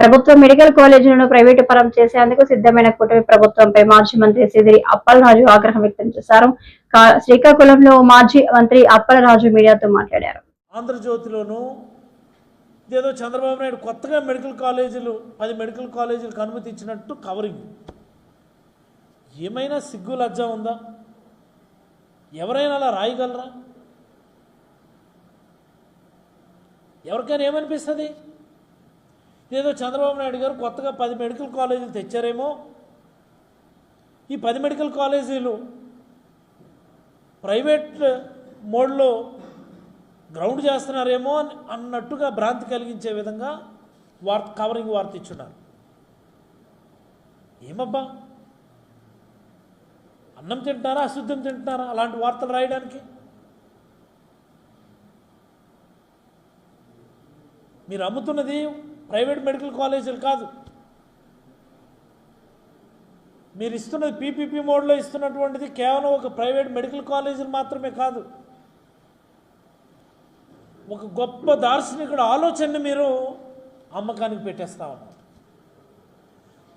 ప్రభుత్వ medical కాలేజీలను private పరం చేసేందుకు సిద్ధమైన కూటమి ప్రభుత్వంపై మాజీ మంత్రి సిదిరి అప్పలరాజు ఆగ్రహం వ్యక్తం చేశారు. కా- శ్రీకాకుళంలో మాజీ మంత్రి అప్పలరాజు మీడియాతో మాట్లాడారు. ఆంధ్రజ్యోతిలోను ఇదేదో చంద్రబాబు నాయుడు కొత్తగా మెడికల్ కాలేజీలు పది మెడికల్ కాలేజీలకు అనుమతి ఇచ్చినట్టు కవరింగ్. ఏమైనా సిగ్గు లజ్జ ఉందా? ఎవరైనా అలా రాయగలరా? ఎవరికైనా ఏమనిపిస్తుంది? ఏదో చంద్రబాబు నాయుడు గారు కొత్తగా పది మెడికల్ కాలేజీలు తెచ్చారేమో. ఈ పది మెడికల్ కాలేజీలు ప్రైవేట్ మోడ్లో గ్రౌండ్ చేస్తున్నారేమో అని అన్నట్టుగా భ్రాంతి కలిగించే విధంగా వార్త కవరింగ్ వార్త ఇచ్చున్నారు. ఏమబ్బా? అన్నం తింటున్నారా అశుద్ధం తింటున్నారా? అలాంటి వార్తలు రాయడానికి? మీరు అమ్ముతున్నది ప్రైవేట్ మెడికల్ కాలేజీలు కాదు. మీరు ఇస్తున్నది పీపీపీ మోడ్లో ఇస్తున్నటువంటిది కేవలం ఒక ప్రైవేట్ మెడికల్ కాలేజీలు మాత్రమే కాదు. ఒక గొప్ప దార్శనికుడు ఆలోచనని మీరు అమ్మకానికి పెట్టేస్తా ఉన్నారు.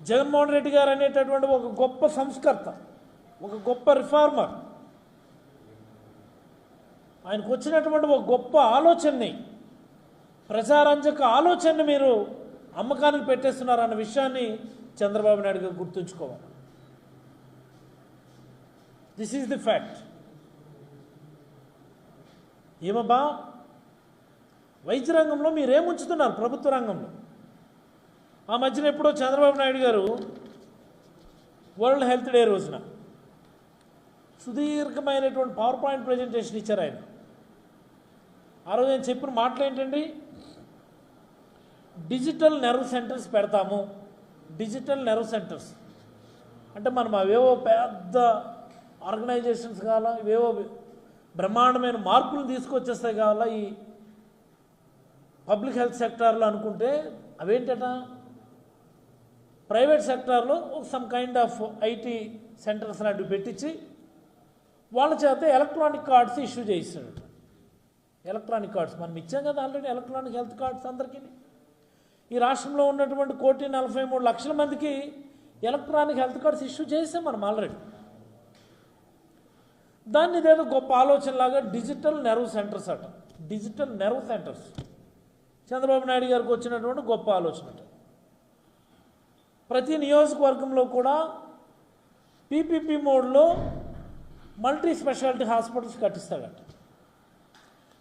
జగన్మోహన్ రెడ్డి గారు అనేటటువంటి ఒక గొప్ప సంస్కర్త ఒక గొప్ప రిఫార్మర్. ఆయనకు వచ్చినటువంటి ఒక గొప్ప ఆలోచనని ప్రజారంజక ఆలోచన మీరు అమ్మకానికి పెట్టేస్తున్నారు అన్న విషయాన్ని చంద్రబాబు నాయుడు గారు గుర్తుంచుకోవాలి. దిస్ ఈజ్ ది ఫ్యాక్ట్ ఏమబ్బా? వైద్య రంగంలో మీరేం ఉంచుతున్నారు ప్రభుత్వ రంగంలో. ఆ మధ్యన ఎప్పుడో చంద్రబాబు నాయుడు గారు వరల్డ్ హెల్త్ డే రోజున సుదీర్ఘమైనటువంటి పవర్ పాయింట్ ప్రజెంటేషన్ ఇచ్చారు ఆయన. ఆ రోజు నేను చెప్పిన మాటలు ఏంటండి డిజిటల్ నెర్వ్ సెంటర్స్ పెడతాము. Digital nerve centres. అంటే మనం అవేవో పెద్ద ఆర్గనైజేషన్స్ కావాలా ఇవేవో బ్రహ్మాండమైన మార్పులు తీసుకొచ్చేస్తాయి కావాలా ఈ పబ్లిక్ హెల్త్ సెక్టార్లో అనుకుంటే అవేంటట? ప్రైవేట్ సెక్టార్లో some kind of IT centres లాంటివి పెట్టించి వాళ్ళ చేత ఎలక్ట్రానిక్ కార్డ్స్ ఇష్యూ చేయిస్తాడు ఎలక్ట్రానిక్ కార్డ్స్ మనం ఇచ్చాం కదా ఆల్రెడీ ఎలక్ట్రానిక్ హెల్త్ కార్డ్స్ అందరికీ. ఈ రాష్ట్రంలో ఉన్నటువంటి కోటి నలభై మూడు లక్షల మందికి ఎలక్ట్రానిక్ హెల్త్ కార్డ్స్ ఇష్యూ చేసాం మనం ఆల్రెడీ దాన్ని ఇదేదో గొప్ప ఆలోచనలాగా డిజిటల్ నెర్వ్ సెంటర్స్ అట. Digital nerve centres. Chandrababu Naidu గారికి వచ్చినటువంటి గొప్ప ఆలోచన అట. ప్రతి నియోజకవర్గంలో కూడా పీపీపీ మోడ్లో మల్టీ స్పెషాలిటీ హాస్పిటల్స్ కట్టిస్తాడట.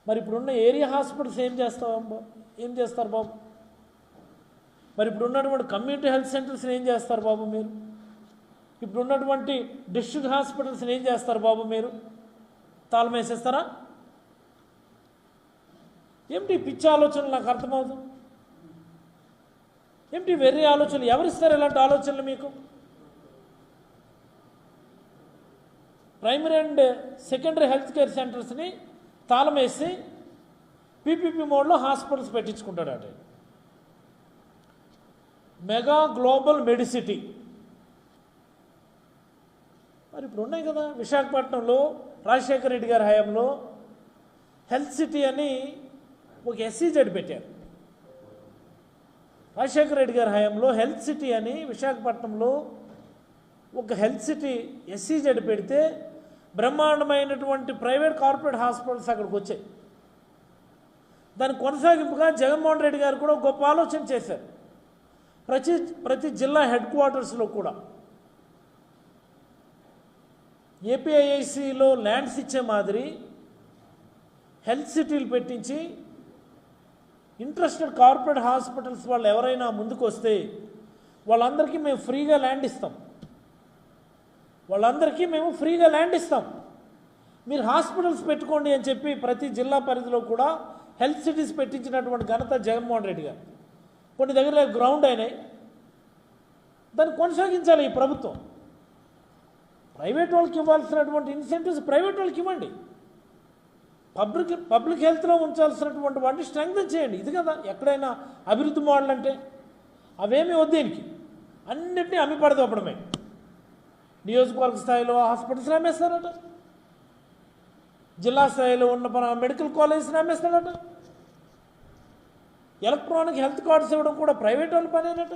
మరి ఇప్పుడున్న ఏరియా హాస్పిటల్స్ ఏం చేస్తావు ఏం చేస్తారు బాబు? మరి ఇప్పుడు ఉన్నటువంటి కమ్యూనిటీ హెల్త్ సెంటర్స్ని ఏం చేస్తారు బాబు మీరు? ఇప్పుడు ఉన్నటువంటి డిస్ట్రిక్ట్ హాస్పిటల్స్ని ఏం చేస్తారు బాబు మీరు? తాళం వేసేస్తారా? ఏమిటి పిచ్చి ఆలోచనలు నాకు అర్థమవుతుంది ఏమిటి వెర్రి ఆలోచనలు? ఎవరిస్తారు ఇలాంటి ఆలోచనలు మీకు? Primary and secondary health care సెంటర్స్ని తాళం వేసి పీపీపీ మోడ్లో హాస్పిటల్స్ పెట్టించుకుంటాడు పెట్టించుకుంటాడట మెగా గ్లోబల్ మెడిసిటీ. మరి ఇప్పుడు ఉన్నాయి కదా విశాఖపట్నంలో రాజశేఖర రెడ్డి గారి హయాంలో హెల్త్ సిటీ అని ఒక ఎస్సీజెడ్ పెట్టారు. రాజశేఖర రెడ్డి గారి హయాంలో హెల్త్ సిటీ అని విశాఖపట్నంలో ఒక హెల్త్ సిటీ ఎస్సీజెడ్ పెడితే బ్రహ్మాండమైనటువంటి ప్రైవేట్ కార్పొరేట్ హాస్పిటల్స్ అక్కడికి వచ్చాయి. దాని కొనసాగింపుగా జగన్మోహన్ రెడ్డి గారు కూడా గొప్ప ఆలోచన చేశారు. ప్రతి ప్రతి జిల్లా హెడ్ క్వార్టర్స్లో కూడా. ఏపీఐఐసిలో ల్యాండ్స్ ఇచ్చే మాదిరి హెల్త్ సిటీలు పెట్టించి ఇంట్రెస్టెడ్ కార్పొరేట్ హాస్పిటల్స్ వాళ్ళు ఎవరైనా ముందుకు వస్తే వాళ్ళందరికీ మేము ఫ్రీగా ల్యాండ్ ఇస్తాం. వాళ్ళందరికీ మేము ఫ్రీగా ల్యాండ్ ఇస్తాం. మీరు హాస్పిటల్స్ పెట్టుకోండి అని చెప్పి ప్రతి జిల్లా పరిధిలో కూడా హెల్త్ సిటీస్ పెట్టించినటువంటి ఘనత జగన్మోహన్ రెడ్డి గారు. కొన్ని దగ్గర గ్రౌండ్ అయినాయి. దాన్ని కొనసాగించాలి ఈ ప్రభుత్వం. ప్రైవేట్ వాళ్ళకి ఇవ్వాల్సినటువంటి ఇన్సెంటివ్స్ ప్రైవేట్ వాళ్ళకి ఇవ్వండి. పబ్లిక్ పబ్లిక్ హెల్త్లో ఉంచాల్సినటువంటి వాటిని స్ట్రెంగ్తన్ చేయండి. ఇది కదా ఎక్కడైనా అభివృద్ధి మోడల్ అంటే అవేమీ వద్దు దీనికి. అన్నింటినీ అమ్మి పడదొప్పడమే నియోజకవర్గ స్థాయిలో హాస్పిటల్స్ అమ్మేస్తారట జిల్లా స్థాయిలో ఉన్న మెడికల్ కాలేజెస్ని అమ్మేస్తాడట ఎలక్ట్రానిక్ హెల్త్ కార్డ్స్ ఇవ్వడం కూడా ప్రైవేట్ వాళ్ళ పనేనట.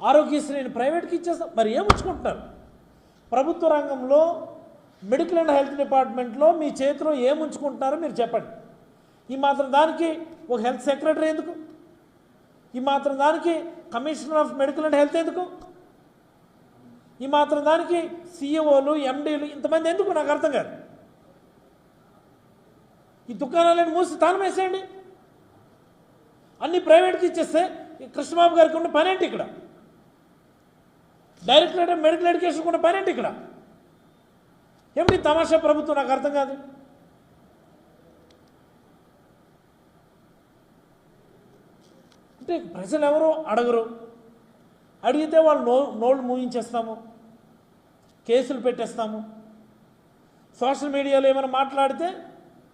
ఆరోగ్యశ్రీని ప్రైవేట్కి ఇచ్చేస్తాం మరి ఏముంచుకుంటున్నారు? ప్రభుత్వ రంగంలో మెడికల్ అండ్ హెల్త్ డిపార్ట్మెంట్లో మీ చేతిలో ఏముంచుకుంటున్నారో మీరు చెప్పండి. ఈ మాత్రం దానికి ఒక హెల్త్ సెక్రటరీ ఎందుకు? ఈ మాత్రం దానికి commissioner of medical and health ఎందుకు? ఈ మాత్రం దానికి సీఈఓలు ఎండీలు ఇంతమంది ఎందుకు? నాకు అర్థం కాదు. ఈ దుకాణాలను మూసి తాళం వేసేయండి. అన్ని ప్రైవేట్కి ఇచ్చేస్తే కృష్ణబాబు గారికి ఉన్న పనేంటి ఇక్కడ? డైరెక్టరేట్ ఆఫ్ మెడికల్ ఎడ్యుకేషన్ కూడా పనేంటి ఇక్కడ? ఏమిటి తమాషా ప్రభుత్వం? నాకు అర్థం కాదు. అంటే ప్రజలు ఎవరు అడగరు. అడిగితే వాళ్ళు నో నోళ్ళు మూయించేస్తాము. కేసులు పెట్టేస్తాము. సోషల్ మీడియాలో ఏమైనా మాట్లాడితే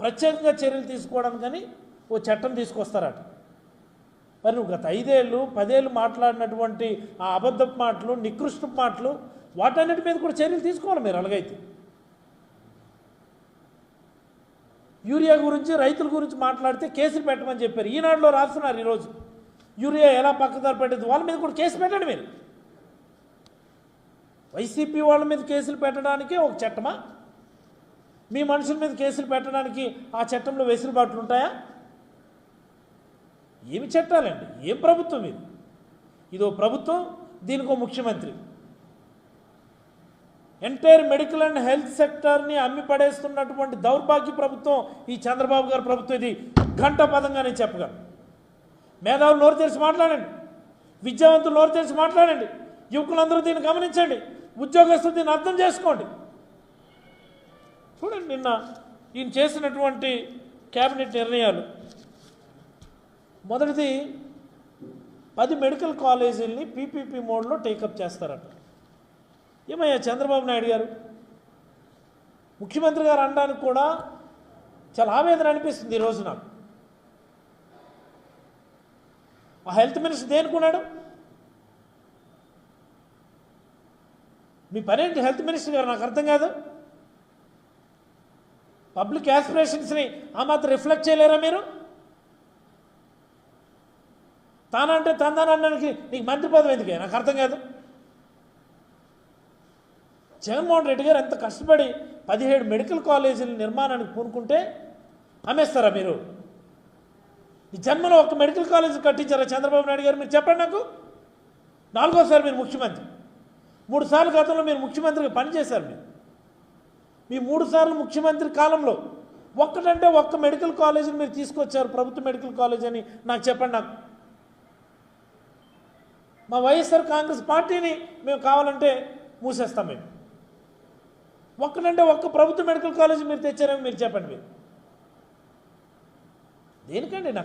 ప్రత్యేకంగా చర్యలు తీసుకోవడానికని ఓ చట్టం తీసుకొస్తారట. మరి నువ్వు గత ఐదేళ్ళు పదేళ్ళు మాట్లాడినటువంటి ఆ అబద్ధపు మాటలు నికృష్ట మాటలు వాటన్నిటి మీద కూడా చర్యలు తీసుకోవాలి మీరు అలాగైతే. యూరియా గురించి రైతుల గురించి మాట్లాడితే కేసులు పెట్టమని చెప్పారు. ఈనాడులో రాస్తున్నారు ఈరోజు. యూరియా ఎలా పక్కదారి పెట్టదు వాళ్ళ మీద కూడా కేసు పెట్టండి మీరు. వైసీపీ వాళ్ళ మీద కేసులు పెట్టడానికి ఒక చట్టమా? మీ మనుషుల మీద కేసులు పెట్టడానికి ఆ చట్టంలో వెసులుబాట్లు ఉంటాయా? ఏమి చట్టాలండి ఏం ప్రభుత్వం ఇది? ఇదో ప్రభుత్వం దీనికో ముఖ్యమంత్రి. ఎంటైర్ మెడికల్ అండ్ హెల్త్ సెక్టార్ని అమ్మి పడేస్తున్నటువంటి దౌర్భాగ్య ప్రభుత్వం ఈ చంద్రబాబు గారి ప్రభుత్వం ఇది. ఘంట పదంగానే చెప్పగలను. మేధావులు నోరు తెరిచి మాట్లాడండి. విద్యావంతులు నోరు తెరిచి మాట్లాడండి. యువకులందరూ దీన్ని గమనించండి. ఉద్యోగస్తులు దీన్ని అర్థం చేసుకోండి. చూడండి నిన్న ఈయన చేసినటువంటి క్యాబినెట్ నిర్ణయాలు. మొదటిది పది మెడికల్ కాలేజీల్ని పీపీపీ మోడ్లో టేకప్ చేస్తారట. ఏమయ్యా చంద్రబాబు నాయుడు గారు? ముఖ్యమంత్రి గారు అనడానికి కూడా చాలా ఆవేదన అనిపిస్తుంది ఈరోజు నాకు. ఆ హెల్త్ మినిస్టర్ దేనికున్నాడు మీ పనేంటి హెల్త్ మినిస్టర్ గారు? నాకు అర్థం కాదు. పబ్లిక్ యాస్పిరేషన్స్ని ఆ మాత్రం రిఫ్లెక్ట్ చేయలేరా మీరు? తానంటే తందానడానికి నీకు మంత్రి పదవి ఎందుకే? నాకు అర్థం కాదు. జగన్మోహన్ రెడ్డి గారు ఎంత కష్టపడి పదిహేడు మెడికల్ కాలేజీల నిర్మాణానికి పూనుకుంటే అమ్మేస్తారా మీరు? ఈ జన్మలో ఒక మెడికల్ కాలేజ్ కట్టించారా చంద్రబాబు నాయుడు గారు? మీరు చెప్పండి నాకు. నాలుగోసారి మీరు ముఖ్యమంత్రి. మూడు సార్లు గతంలో మీరు ముఖ్యమంత్రిగా పనిచేశారు మీరు. మీ మూడు సార్లు ముఖ్యమంత్రి కాలంలో ఒక్కటంటే ఒక్క మెడికల్ కాలేజీని మీరు తీసుకొచ్చారు. ప్రభుత్వ మెడికల్ కాలేజ్ అని నాకు చెప్పండి నాకు. మా వైఎస్ఆర్ కాంగ్రెస్ పార్టీని మేము కావాలంటే మూసేస్తాం మేము. ఒక్కనంటే ఒక్క ప్రభుత్వ మెడికల్ కాలేజ్ మీరు తెచ్చారని మీరు చెప్పండి మీరు. దేనికండి నాకు